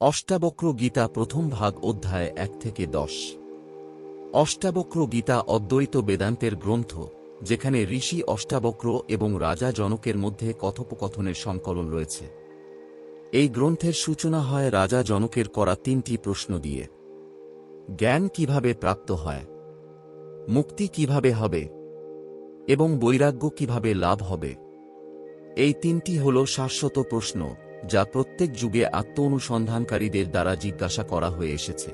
অষ্টাবক্র গীতা প্রথম ভাগ অধ্যায় এক থেকে দশ। অষ্টাবক্র গীতা অদ্বৈত বেদান্তের গ্রন্থ, যেখানে ঋষি অষ্টাবক্র এবং রাজা জনকের মধ্যে কথোপকথনের সংকলন রয়েছে। এই গ্রন্থের সূচনা হয় রাজা জনকের করা তিনটি প্রশ্ন দিয়ে। জ্ঞান কীভাবে প্রাপ্ত হয়? মুক্তি কীভাবে হবে? এবং বৈরাগ্য কীভাবে লাভ হবে? এই তিনটি হল শাশ্বত প্রশ্ন। যা প্রত্যেক যুগে আত্ম অনুসন্ধানকারীদের দ্বারা জিজ্ঞাসা করা হয়ে এসেছে।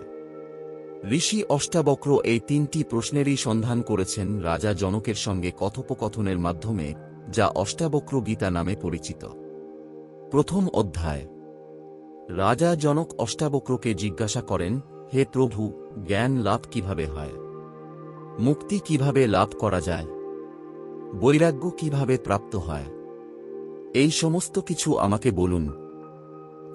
ঋষি অষ্টাবক্র এই তিনটি প্রশ্নেরই সন্ধান করেছেন রাজা জনকের সঙ্গে কথোপকথনের মাধ্যমে, যা অষ্টাবক্র গীতা নামে পরিচিত। প্রথম অধ্যায়। রাজা জনক অষ্টাবক্রকে জিজ্ঞাসা করেন, হে প্রভু, জ্ঞান লাভ কীভাবে হয়? মুক্তি কীভাবে লাভ করা যায়? বৈরাগ্য কীভাবে প্রাপ্ত হয়? এই সমস্ত কিছু আমাকে বলুন।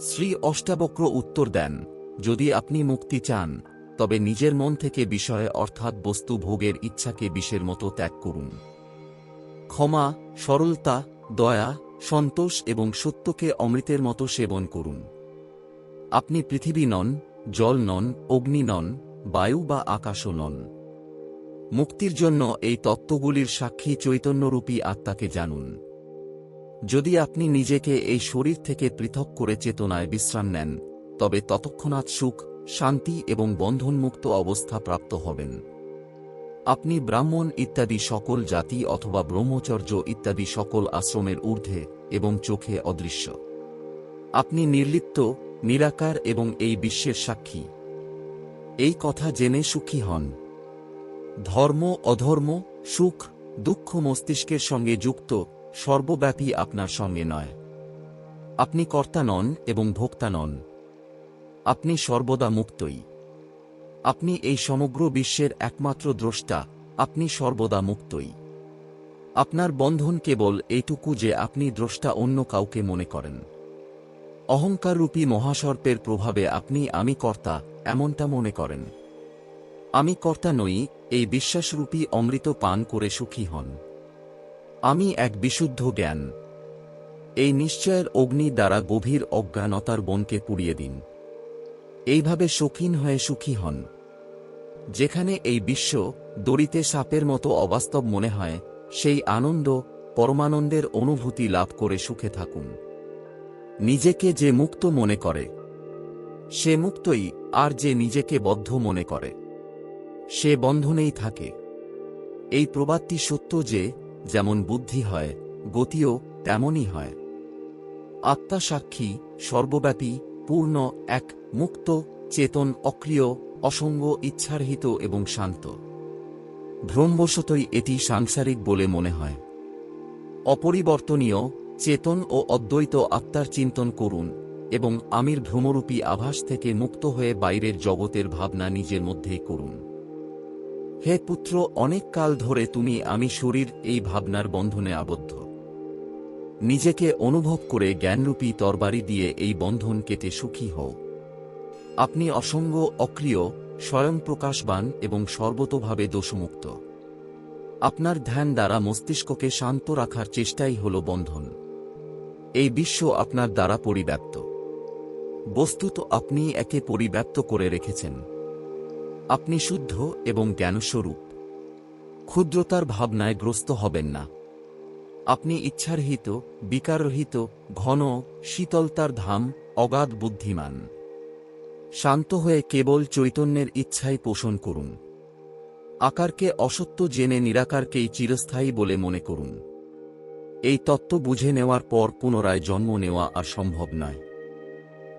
শ্রী অষ্টাবক্র উত্তর দেন, যদি আপনি মুক্তি চান, তবে নিজের মন থেকে বিষয়ে অর্থাৎ বস্তু ভোগের ইচ্ছাকে বিষের মতো ত্যাগ করুন। ক্ষমা, সরলতা, দয়া, সন্তোষ এবং সত্যকে অমৃতের মতো সেবন করুন। আপনি পৃথিবী নন, জল নন, অগ্নি নন, বায়ু বা আকাশও নন। মুক্তির জন্য এই তত্ত্বগুলির সাক্ষী চৈতন্যরূপী আত্মাকে জানুন। যদি আপনি নিজেকে এই শরীর থেকে পৃথক করে চেতনায় বিশ্রাম নেন, তবে ততক্ষণাৎ সুখ, শান্তি এবং বন্ধনমুক্ত অবস্থা প্রাপ্ত হবেন। আপনি ব্রাহ্মণ ইত্যাদি সকল জাতি অথবা ব্রহ্মচর্য ইত্যাদি সকল আশ্রমের ঊর্ধ্বে এবং চোখে অদৃশ্য। আপনি নির্লিপ্ত, নিরাকার এবং এই বিশ্বের সাক্ষী। এই কথা জেনে সুখী হন। ধর্ম, অধর্ম, সুখ, দুঃখ মস্তিষ্কের সঙ্গে যুক্ত সর্বব্যাপী আপনার সঙ্গে নয়। আপনি কর্তা নন এবং ভোক্তা নন। আপনি সর্বদা মুক্তই। আপনি এই সমগ্র বিশ্বের একমাত্র দ্রষ্টা, আপনি সর্বদা মুক্তই। আপনার বন্ধন কেবল এইটুকু যে আপনি দ্রষ্টা অন্য কাউকে মনে করেন। অহংকাররূপী মহাসর্পের প্রভাবে আপনি আমি কর্তা, এমনটা মনে করেন। আমি কর্তা নই, এই বিশ্বাসরূপী অমৃত পান করে সুখী হন। আমি এক বিশুদ্ধ জ্ঞান। এই নিশ্চয়ের অগ্নি দ্বারা গভীর অজ্ঞানতার বনকে পুড়িয়ে দিন। এইভাবে শৌখিন হয়ে সুখী হন। যেখানে এই বিশ্ব দড়িতে সাপের মতো অবাস্তব মনে হয়, সেই আনন্দ, পরমানন্দের অনুভূতি লাভ করে সুখে থাকুন। নিজেকে যে মুক্ত মনে করে, সে মুক্তই আর যে নিজেকে বদ্ধ মনে করে। সে বন্ধনেই থাকে। এই প্রবাদটি সত্য যে যেমন বুদ্ধি হয়, গতিও তেমনই হয়। আত্মা সাক্ষী সর্বব্যাপী, পূর্ণ, এক মুক্ত, চেতন, অক্রিয়, অসঙ্গ, ইচ্ছারহিত এবং শান্ত। ভ্রমবশতই এটি সাংসারিক বলে মনে হয়। অপরিবর্তনীয়, চেতন ও অদ্বৈত আত্মার চিন্তন করুন এবং আমির ভ্রমরূপী আভাস থেকে মুক্ত হয়ে বাইরের জগতের ভাবনা নিজের মধ্যেই করুন। হে পুত্র, অনেক কাল ধরে তুমি আমি শরীর এই ভাবনার বন্ধনে আবদ্ধ। নিজেকে অনুভব করে জ্ঞানরূপী তরবারি দিয়ে এই বন্ধন কেটে সুখী হও। আপনি অসঙ্গ, অক্রিয় স্বয়ং প্রকাশবান এবং সর্বতোভাবে দোষমুক্ত। আপনার ধ্যান দ্বারা মস্তিষ্ককে শান্ত রাখার চেষ্টাই হল বন্ধন। এই বিশ্ব আপনার দ্বারা পরিব্যাপ্ত। বস্তুত আপনি একে পরিব্যাপ্ত করে রেখেছেন। আপনি শুদ্ধ এবং জ্ঞানস্বরূপ। ক্ষুদ্রতার ভাবনায় গ্রস্ত হবেন না। আপনি ইচ্ছারহিত বিকাররহিত ঘন, শীতলতার ধাম, অগাধ বুদ্ধিমান। শান্ত হয়ে কেবল চৈতন্যের ইচ্ছাই পোষণ করুন। আকারকে অসত্য জেনে নিরাকারকেই চিরস্থায়ী বলে মনে করুন। এই তত্ত্ব বুঝে নেওয়ার পর পুনরায় জন্ম নেওয়া আর সম্ভব নয়।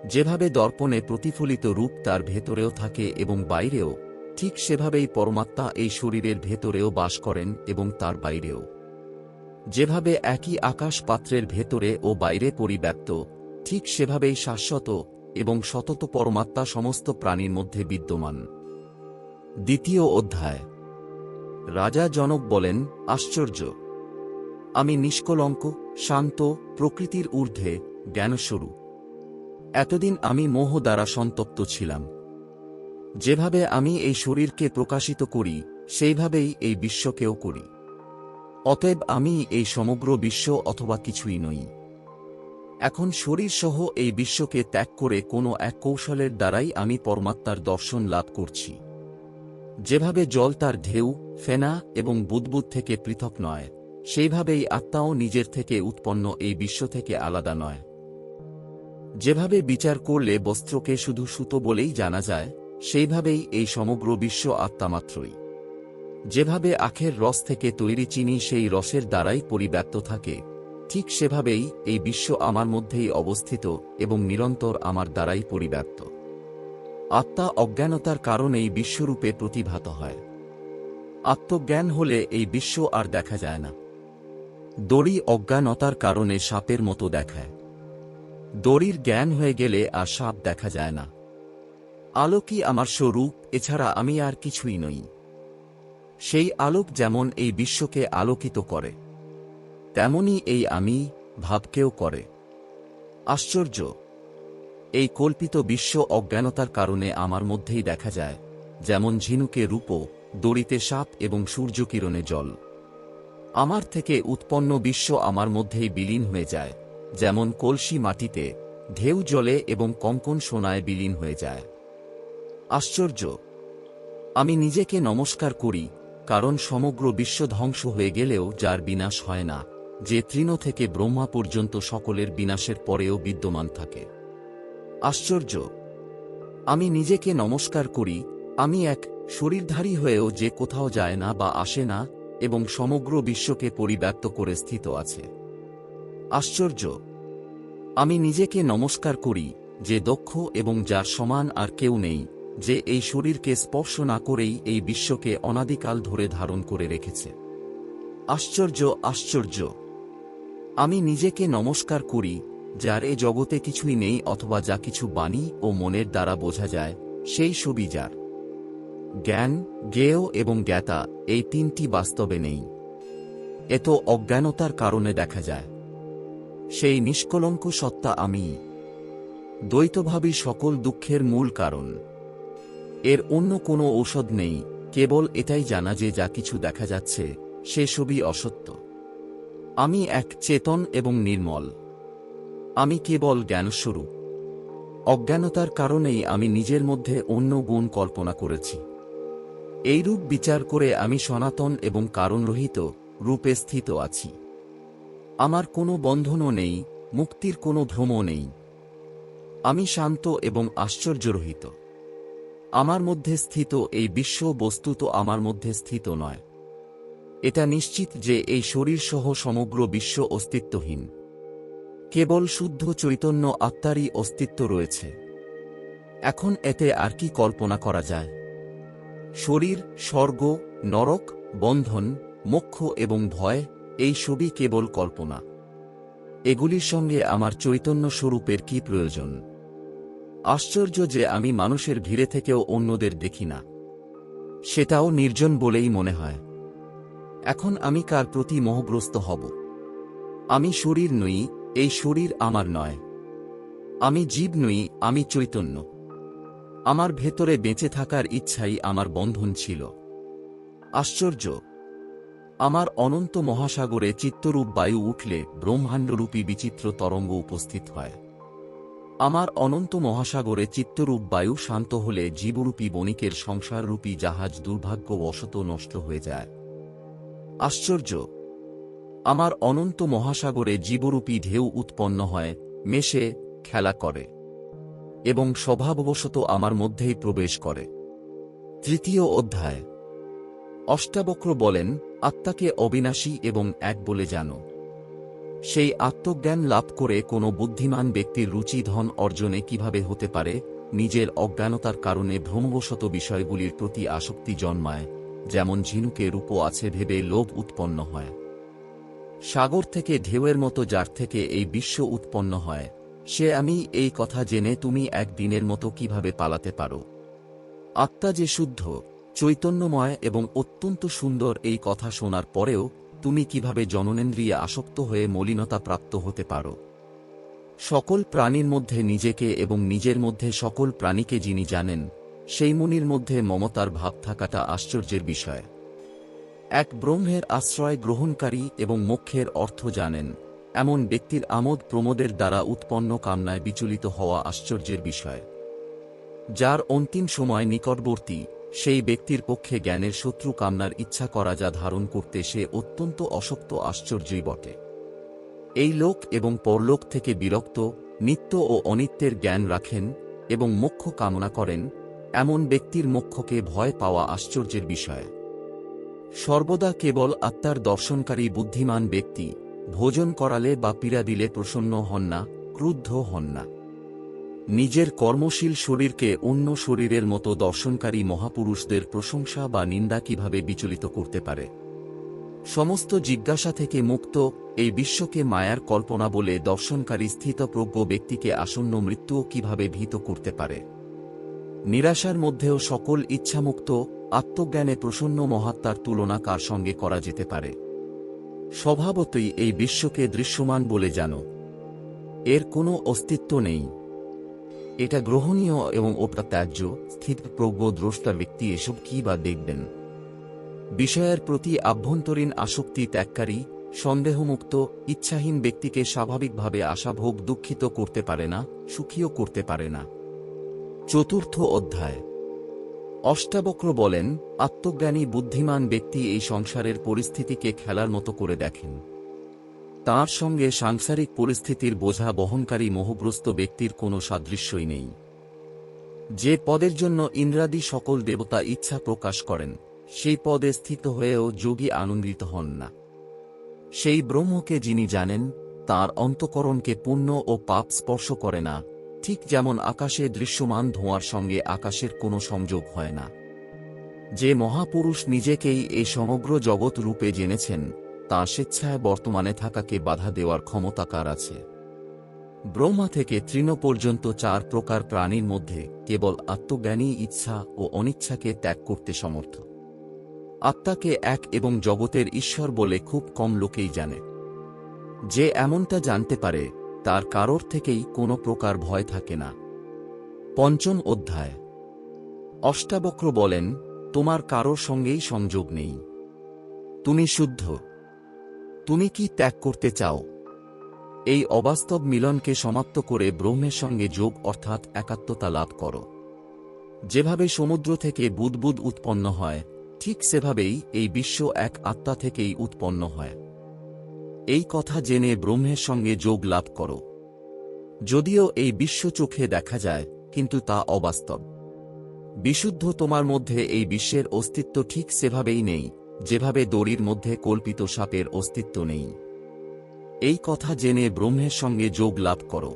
যেভাবে দর্পণে প্রতিফলিত রূপ তার ভেতরেও থাকে এবং বাইরেও, ঠিক সেভাবেই পরমাত্মা এই শরীরের ভেতরেও বাস করেন এবং তার বাইরেও। যেভাবে একই আকাশ পাত্রের ভেতরে ও বাইরে পরিব্যাপ্ত, ঠিক সেভাবেই শাশ্বত এবং সতত পরমাত্মা সমস্ত প্রাণীর মধ্যে বিদ্যমান। দ্বিতীয় অধ্যায়। রাজা জনক বলেন, আশ্চর্য! আমি নিষ্কলঙ্ক, শান্ত, প্রকৃতির ঊর্ধ্বে, জ্ঞানস্বরূপ। এতদিন আমি মোহ দ্বারা সন্তপ্ত ছিলাম। যেভাবে আমি এই শরীরকে প্রকাশিত করি, সেইভাবেই এই বিশ্বকেও করি। অতএব আমি এই সমগ্র বিশ্ব অথবা কিছুই নই। এখন শরীরসহ এই বিশ্বকে ত্যাগ করে কোনো এক কৌশলের দ্বারাই আমি পরমাত্মার দর্শন লাভ করছি। যেভাবে জল তার ঢেউ, ফেনা এবং বুদবুদ থেকে পৃথক নয়, সেইভাবেই আত্মাও নিজের থেকে উৎপন্ন এই বিশ্ব থেকে আলাদা নয়। যেভাবে বিচার করলে বস্ত্রকে শুধু সুতো বলেই জানা যায়, সেইভাবেই এই সমগ্র বিশ্ব আত্মামাত্রই যেভাবে আখের রস থেকে তৈরি চিনি সেই রসের দ্বারাই পরিব্যাপ্ত থাকে, ঠিক সেভাবেই এই বিশ্ব আমার মধ্যেই অবস্থিত এবং নিরন্তর আমার দ্বারাই পরিব্যাপ্ত। আত্মা অজ্ঞানতার কারণেই বিশ্বরূপে প্রতিভাত হয়। আত্মজ্ঞান হলে এই বিশ্ব আর দেখা যায় না। দড়ি অজ্ঞানতার কারণে সাপের মতো দেখায়। দড়ির জ্ঞান হয়ে গেলে আর সাপ দেখা যায় না। আলোকই আমার স্বরূপ, এছাড়া আমি আর কিছুই নই। সেই আলোক যেমন এই বিশ্বকে আলোকিত করে, তেমনি এই আমি ভাবকেও করে। আশ্চর্য! এই কল্পিত বিশ্ব অজ্ঞানতার কারণে আমার মধ্যেই দেখা যায়, যেমন ঝিনুকে রূপ, দড়িতে সাপ এবং সূর্যকিরণে জল। আমার থেকে উৎপন্ন বিশ্ব আমার মধ্যেই বিলীন হয়ে যায়। যেমন কলসি মাটিতে ঢেউ জলে এবং কঙ্কন সোনায় বিলীন হয়ে যায়। আশ্চর্য! আমি নিজেকে নমস্কার করি, কারণ সমগ্র বিশ্ব ধ্বংস হয়ে গেলেও যার বিনাশ হয় না, যে তৃণ থেকে ব্রহ্মা পর্যন্ত সকলের বিনাশের পরেও বিদ্যমান থাকে। আশ্চর্য! আমি নিজেকে নমস্কার করি, আমি এক শরীরধারী হয়েও যে কোথাও যায় না বা আসে না এবং সমগ্র বিশ্বকে পরিব্যাপ্ত করে স্থিত আছে। আশ্চর্য। আমি নিজেকে নমস্কার করি যে দক্ষ এবং যার সমান আর কেউ নেই, যে এই শরীরকে স্পর্শ না করেই এই বিশ্বকে অনাদিকাল ধরে ধারণ করে রেখেছে। আশ্চর্য আশ্চর্য। আমি নিজেকে নমস্কার করি, যার এ জগতে কিছুই নেই অথবা যা কিছু বাণী ও মনের দ্বারা বোঝা যায়, সেই ছবি যার। জ্ঞান, জ্ঞেয় এবং জ্ঞাতা এই তিনটি বাস্তবে নেই। এত অজ্ঞানতার কারণে দেখা যায়। সেই নিষ্কলঙ্ক সত্তা আমি। দ্বৈতভাবী সকল দুঃখের মূল কারণ। এর অন্য কোনো ঔষধ নেই, কেবল এটাই জানা যে যা কিছু দেখা যাচ্ছে, সে সবই অসত্য। আমি এক চেতন এবং নির্মল। আমি কেবল জ্ঞানস্বরূপ। অজ্ঞানতার কারণেই আমি নিজের মধ্যে অন্য গুণ কল্পনা করেছি। এইরূপ বিচার করে আমি সনাতন এবং কারণরহিত রূপে স্থিত আছি। আমার কোনো বন্ধনও নেই, মুক্তির কোনো ভ্রমও নেই। আমি শান্ত এবং আশ্চর্যরহিত। আমার মধ্যে স্থিত এই বিশ্ব বস্তু তো আমার মধ্যে স্থিত নয়। এটা নিশ্চিত যে এই শরীরসহ সমগ্র বিশ্ব অস্তিত্বহীন। কেবল শুদ্ধ চৈতন্য আত্মারই অস্তিত্ব রয়েছে। এখন এতে আর কি কল্পনা করা যায়? শরীর, স্বর্গ, নরক, বন্ধন, মোক্ষ এবং ভয় এই সবই কেবল কল্পনা। এগুলির সঙ্গে আমার চৈতন্য স্বরূপের কি প্রয়োজন? আশ্চর্য যে আমি মানুষের ভিড়ে থেকেও অন্যদের দেখি না। সেটাও নির্জন বলেই মনে হয়। এখন আমি কার প্রতি মোহগ্রস্ত হব? আমি শরীর নই, এই শরীর আমার নয়। আমি জীব নই, আমি চৈতন্য। আমার ভেতরে বেঁচে থাকার ইচ্ছাই আমার বন্ধন ছিল। আশ্চর্য! আমার অনন্ত মহাসাগরে চিত্তরূপ বায়ু উঠলে ব্রহ্মাণ্ডরূপী বিচিত্র তরঙ্গ উপস্থিত হয়। আমার অনন্ত মহাসাগরে চিত্তরূপ বায়ু শান্ত হলে জীবরূপী বণিকের সংসাররূপী জাহাজ দুর্ভাগ্যবশত নষ্ট হয়ে যায়। আশ্চর্য! আমার অনন্ত মহাসাগরে জীবরূপী ঢেউ উৎপন্ন হয়, মেশে, খেলা করে এবং স্বভাববশত আমার মধ্যেই প্রবেশ করে। তৃতীয় অধ্যায় অষ্টাবক্র বলেন, আত্মাকে অবিনাশী এবং এক বলে জানো। সেই আত্মজ্ঞান লাভ করে কোনো বুদ্ধিমান ব্যক্তির রুচি ধন অর্জনে কীভাবে হতে পারে, নিজের অজ্ঞানতার কারণে ভ্রমবশত বিষয়গুলির প্রতি আসক্তি জন্মায়, যেমন ঝিনুকে রূপ আছে ভেবে লোভ উৎপন্ন হয়। সাগর থেকে ঢেউয়ের মতো যার থেকে এই বিশ্ব উৎপন্ন হয়, সে আমি এই কথা জেনে তুমি একদিনের মতো কীভাবে পালাতে পারো। আত্মা যে শুদ্ধ চৈতন্যময় এবং অত্যন্ত সুন্দর এই কথা শোনার পরেও তুমি কীভাবে জননেন্দ্রিয়ে আসক্ত হয়ে মলিনতা প্রাপ্ত হতে পারো। সকল প্রাণীর মধ্যে নিজেকে এবং নিজের মধ্যে সকল প্রাণীকে যিনি জানেন, সেই মুনির মধ্যে মমতার ভাব থাকাটা আশ্চর্যের বিষয়। এক ব্রহ্মের আশ্রয় গ্রহণকারী এবং মোক্ষের অর্থ জানেন, এমন ব্যক্তির আমোদ প্রমোদের দ্বারা উৎপন্ন কামনায় বিচলিত হওয়া আশ্চর্যের বিষয়। যার অন্তিম সময় নিকটবর্তী সেই ব্যক্তির পক্ষে জ্ঞানের শত্রু কামনার ইচ্ছা করা যা ধারণ করতে সে অত্যন্ত অশক্ত আশ্চর্যই বটে। এই লোক এবং পরলোক থেকে বিরক্ত, নিত্য ও অনিত্যের জ্ঞান রাখেন এবং মোক্ষ কামনা করেন, এমন ব্যক্তির মোক্ষকে ভয় পাওয়া আশ্চর্যের বিষয়। সর্বদা কেবল আত্মার দর্শনকারী বুদ্ধিমান ব্যক্তি, ভোজন করালে বা পীড়া দিলে প্রসন্ন হন না, ক্রুদ্ধ হন না। নিজের কর্মশীল শরীরকে অন্য শরীরের মতো দর্শনকারী মহাপুরুষদের প্রশংসা বা নিন্দা কীভাবে বিচলিত করতে পারে? সমস্ত জিজ্ঞাসা থেকে মুক্ত, এই বিশ্বকে মায়ার কল্পনা বলে দর্শনকারী স্থিতপ্রজ্ঞ ব্যক্তিকে আসন্ন মৃত্যুও কীভাবে ভীত করতে পারে? নিরাশার মধ্যেও সকল ইচ্ছামুক্ত, আত্মজ্ঞানে প্রসন্ন মহাত্মার তুলনা কার সঙ্গে করা যেতে পারে? স্বভাবতই এই বিশ্বকে দৃশ্যমান বলে জানো। এর কোনো অস্তিত্ব নেই। এটা গ্রহণীয় এবং অপ্রত্যাজ্য স্থিতপ্রজ্ঞ দ্রষ্টা ব্যক্তি এসব কি বা দেখবেন? বিষয়ের প্রতি আভ্যন্তরীণ আসক্তি ত্যাগকারী, সন্দেহমুক্ত, ইচ্ছাহীন ব্যক্তিকে স্বাভাবিকভাবে আশাভোগ দুঃখিত করতে পারে না, সুখীও করতে পারে না। চতুর্থ অধ্যায়। অষ্টাবক্র বলেন, আত্মজ্ঞানী, বুদ্ধিমান ব্যক্তি এই সংসারের পরিস্থিতিকে খেলার মতো করে দেখেন। তার সঙ্গে সাংসারিক পরিস্থিতির বোঝা বহনকারী মোহগ্রস্ত ব্যক্তির কোনো সাদৃশ্যই নেই। যে পদের জন্য ইন্দ্রাদি সকল দেবতা ইচ্ছা প্রকাশ করেন, সেই পদে স্থিত হয়েও যোগী আনন্দিত হন না। সেই ব্রহ্মকে যিনি জানেন, তার অন্তকরণকে পুণ্য ও পাপ স্পর্শ করে না, ঠিক যেমন আকাশে দৃশ্যমান ধোঁয়ার সঙ্গে আকাশের কোনো সংযোগ হয় না। যে মহাপুরুষ নিজেকেই এই সমগ্র জগৎ রূপে জেনেছেন তা স্বেচ্ছায় বর্তমানে থাকাকে বাধা দেওয়ার ক্ষমতা কার আছে? ব্রহ্মা থেকে তৃণ পর্যন্ত চার প্রকার প্রাণীর মধ্যে কেবল আত্মজ্ঞানী ইচ্ছা ও অনিচ্ছাকে ত্যাগ করতে সমর্থ। আত্মাকে এক এবং জগতের ঈশ্বর বলে খুব কম লোকেই জানে। যে এমনটা জানতে পারে, তার কারোর থেকেই কোনো প্রকার ভয় থাকে না। পঞ্চম অধ্যায়। অষ্টাবক্র বলেন, তোমার কারোর সঙ্গেই সংযোগ নেই। তুমি শুদ্ধ। তুমি কি ত্যাগ করতে চাও? এই অবাস্তব মিলনকে সমাপ্ত করে ব্রহ্মের সঙ্গে যোগ অর্থাৎ একাত্মতা লাভ করো। যেভাবে সমুদ্র থেকে বুদবুদ উৎপন্ন হয়, ঠিক সেভাবেই এই বিশ্ব এক আত্মা থেকেই উৎপন্ন হয়। এই কথা জেনে ব্রহ্মের সঙ্গে যোগ লাভ করো। যদিও এই বিশ্ব চোখে দেখা যায়, কিন্তু তা অবাস্তব। বিশুদ্ধ তোমার মধ্যে এই বিশ্বের অস্তিত্ব ঠিক সেভাবেই নেই। যেভাবে দড়ির মধ্যে কল্পিত সাপের অস্তিত্ব নেই। এই কথা জেনে ব্রহ্মের সঙ্গে যোগ লাভ করো।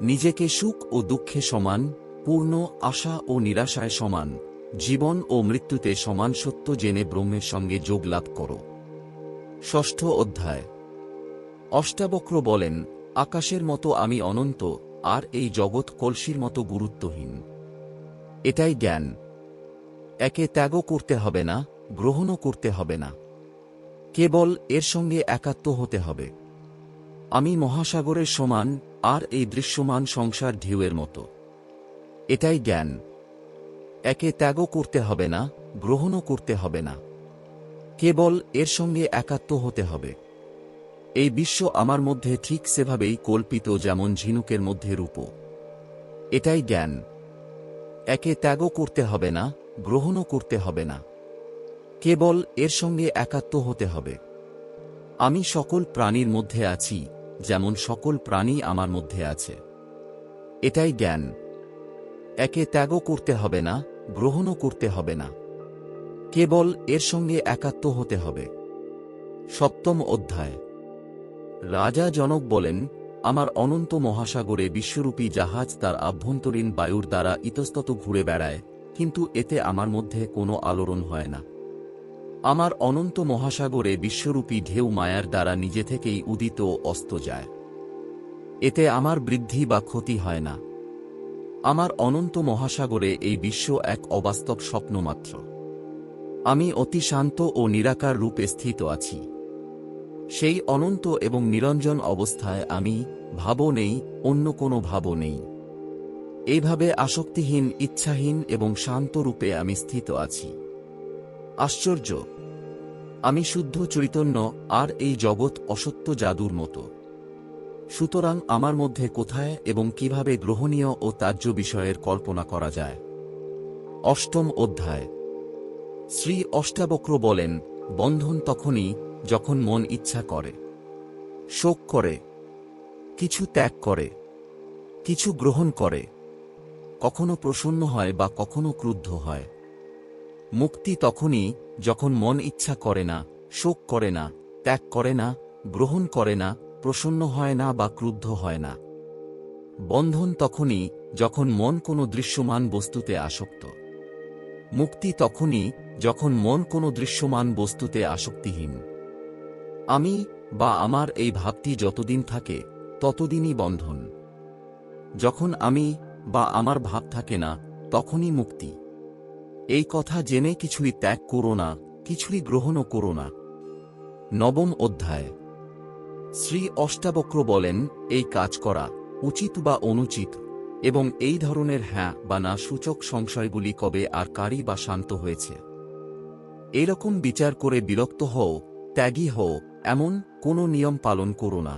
নিজেকে সুখ ও দুঃখে সমান, পূর্ণ আশা ও নিরাশায় সমান, জীবন ও মৃত্যুতে সমান সত্য জেনে ব্রহ্মের সঙ্গে যোগ লাভ করো। ষষ্ঠ অধ্যায়। অষ্টাবক্র বলেন, আকাশের মতো আমি অনন্ত, আর এই জগৎ কলসির মতো গুরুত্বহীন। এটাই জ্ঞান। একে ত্যাগও করতে হবে না গ্রহণও করতে হবে না। কেবল এর সঙ্গে একাত্ম হতে হবে। আমি মহাসাগরের সমান আর এই দৃশ্যমান সংসার ঢেউয়ের মতো। এটাই জ্ঞান। একে ত্যাগও করতে হবে না, গ্রহণও করতে হবে না। কেবল এর সঙ্গে একাত্ম হতে হবে। এই বিশ্ব আমার মধ্যে ঠিক সেভাবেই কল্পিত যেমন ঝিনুকের মধ্যে রূপ। এটাই জ্ঞান। একে ত্যাগও করতে হবে না, গ্রহণও করতে হবে না। কেবল এর সঙ্গে একাত্ম হতে হবে। আমি সকল প্রাণীর মধ্যে আছি, যেমন সকল প্রাণী আমার মধ্যে আছে। এটাই জ্ঞান। একে ত্যাগও করতে হবে না, গ্রহণও করতে হবে না। কেবল এর সঙ্গে একাত্ম হতে হবে। সপ্তম অধ্যায়। রাজা জনক বলেন, আমার অনন্ত মহাসাগরে বিশ্বরূপী জাহাজ তার আভ্যন্তরীণ বায়ুর দ্বারা ইতস্তত ঘুরে বেড়ায়, কিন্তু এতে আমার মধ্যে কোনো আলোড়ন হয় না। আমার অনন্ত মহাসাগরে বিশ্বরূপী ঢেউ মায়ার দ্বারা নিজে থেকেই উদিত অস্ত যায়। এতে আমার বৃদ্ধি বা ক্ষতি হয় না। আমার অনন্ত মহাসাগরে এই বিশ্ব এক অবাস্তব স্বপ্ন মাত্র। আমি অতি শান্ত ও নিরাকার রূপে স্থিত আছি। সেই অনন্ত এবং নিরঞ্জন অবস্থায় আমি ভাবও নেই, অন্য কোনো ভাবও নেই। এইভাবে আসক্তিহীন, ইচ্ছাহীন এবং শান্ত রূপে আমি স্থিত আছি। আশ্চর্য। আমি শুদ্ধ চৈতন্য, আর এই জগৎ অসত্য জাদুর মতো। সুতরাং আমার মধ্যে কোথায় এবং কীভাবে গ্রহণীয় ও তার্য বিষয়ের কল্পনা করা যায়? অষ্টম অধ্যায়। শ্রী অষ্টাবক্র বলেন, বন্ধন তখনই যখন মন ইচ্ছা করে। শোক করে। কিছু ত্যাগ করে। কিছু গ্রহণ করে। কখনো প্রসন্ন হয় বা কখনো ক্রুদ্ধ হয়। মুক্তি তখনই যখন মন ইচ্ছা করে না, শোক করে না, ত্যাগ করে না, গ্রহণ করে না, প্রসন্ন হয় না বা ক্রুদ্ধ হয় না। বন্ধন তখনই যখন মন কোনো দৃশ্যমান বস্তুতে আসক্ত। মুক্তি তখনই যখন মন কোনো দৃশ্যমান বস্তুতে আসক্তিহীন। আমি বা আমার এই ভাবটি যতদিন থাকে, ততদিনই বন্ধন। যখন আমি বা আমার ভাব থাকে না, তখনই মুক্তি। এই কথা জেনে কিছুই ত্যাগ করো না, কিছুই গ্রহণও করো না। নবম অধ্যায়। শ্রী অষ্টাবক্র বলেন, এই কাজ করা উচিত বা অনুচিত, এবং এই ধরনের হ্যাঁ বা না সূচক সংশয়গুলি কবে আর কারি বা শান্ত হয়েছে। এরকম বিচার করে বিরক্ত হও, ত্যাগী হও, এমন কোনো নিয়ম পালন করো না।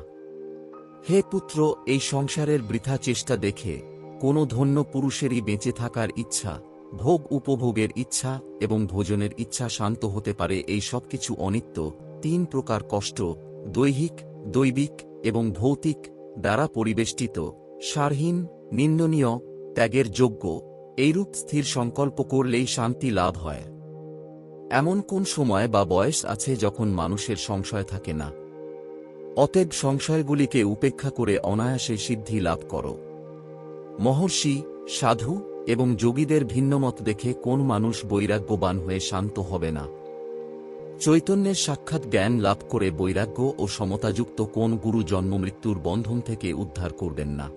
হে পুত্র, এই সংসারের বৃথা চেষ্টা দেখে কোনো ধন্য পুরুষেরই বেঁচে থাকার ইচ্ছা ভোগ উপভোগের ইচ্ছা এবং ভোজনের ইচ্ছা শান্ত হতে পারে এই সব কিছু অনিত্য। তিন প্রকার কষ্ট, দৈহিক, দৈবিক এবং ভৌতিক, দ্বারা পরিবেষ্টিত। সারহীন, নিন্দনীয়, ত্যাগের যোগ্য। এইরূপ স্থির সংকল্প করলেই শান্তি লাভ হয়। এমন কোন সময় বা বয়স আছে যখন মানুষের সংশয় থাকে না? অতএব সংশয়গুলিকে উপেক্ষা করে অনায়াসে সিদ্ধি লাভ করো। মহর্ষি, সাধু এবং যোগীদের ভিন্নমত দেখে কোন মানুষ বৈরাগ্যবান হয়ে শান্ত হবে না। চৈতন্যের সাক্ষাৎ জ্ঞান লাভ করে বৈরাগ্য ও সমতাযুক্ত কোন গুরু জন্মমৃত্যুর বন্ধন থেকে উদ্ধার করবেন না।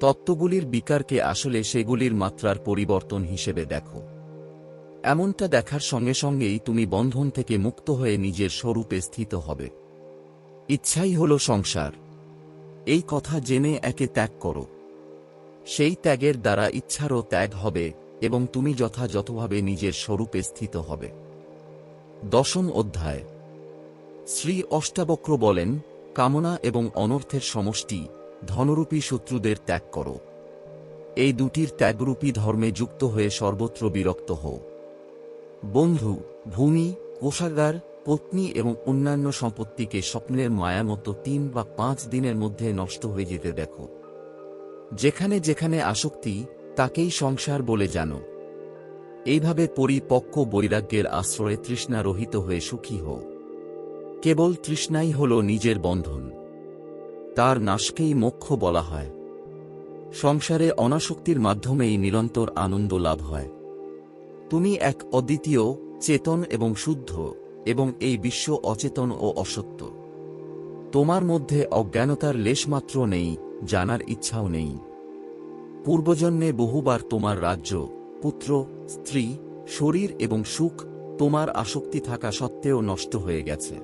তত্ত্বগুলির বিকারকে আসলে সেগুলির মাত্রার পরিবর্তন হিসেবে দেখো। এমনটা দেখার সঙ্গে সঙ্গেই তুমি বন্ধন থেকে মুক্ত হয়ে নিজের স্বরূপে স্থিত হবে। ইচ্ছাই হল সংসার। এই কথা জেনে একে ত্যাগ করো। সেই ত্যাগের দ্বারা ইচ্ছারও ত্যাগ হবে এবং তুমি যথাযথভাবে নিজের স্বরূপে স্থিত হবে। দশম অধ্যায়। শ্রী অষ্টাবক্র বলেন, কামনা এবং অনর্থের সমষ্টি, ধনরূপী শত্রুদের ত্যাগ করো। এই দুটির ত্যাগরূপী ধর্মে যুক্ত হয়ে সর্বত্র বিরক্ত হও। বন্ধু, ভূমি, কোষাগার, পত্নী এবং অন্যান্য সম্পত্তিকে স্বপ্নের মায়ামতো তিন বা পাঁচ দিনের মধ্যে নষ্ট হয়ে যেতে দেখো। যেখানে যেখানে আসক্তি, তাকেই সংসার বলে জানো। এইভাবে পরিপক্ক বৈরাগ্যের আশ্রয়ে তৃষ্ণা রহিত হয়ে সুখী হও। কেবল তৃষ্ণাই হল নিজের বন্ধন। তার নাশকেই মোক্ষ বলা হয়। সংসারে অনাসক্তির মাধ্যমেই নিরন্তর আনন্দ লাভ হয়। তুমি এক অদ্বিতীয়, চেতন এবং শুদ্ধ এবং এই বিশ্ব অচেতন ও অসত্য। তোমার মধ্যে অজ্ঞানতার লেশমাত্র নেই জানার ইচ্ছাও নেই। পূর্বজন্মে বহুবার তোমার রাজ্য, পুত্র, স্ত্রী, শরীর এবং সুখ তোমার আসক্তি থাকা সত্ত্বেও নষ্ট হয়ে গেছে।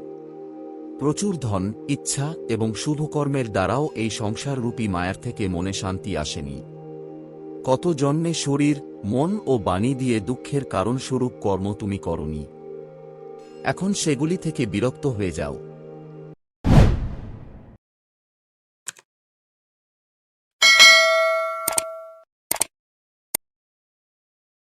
প্রচুর ধন, ইচ্ছা এবং শুভকর্মের দ্বারাও এই সংসাররূপী মায়ার থেকে মনে শান্তি আসেনি। কত জন্মে শরীর, মন ও বাণী দিয়ে দুঃখের কারণস্বরূপ কর্ম তুমি করনি। এখন সেগুলি থেকে বিরক্ত হয়ে যাও।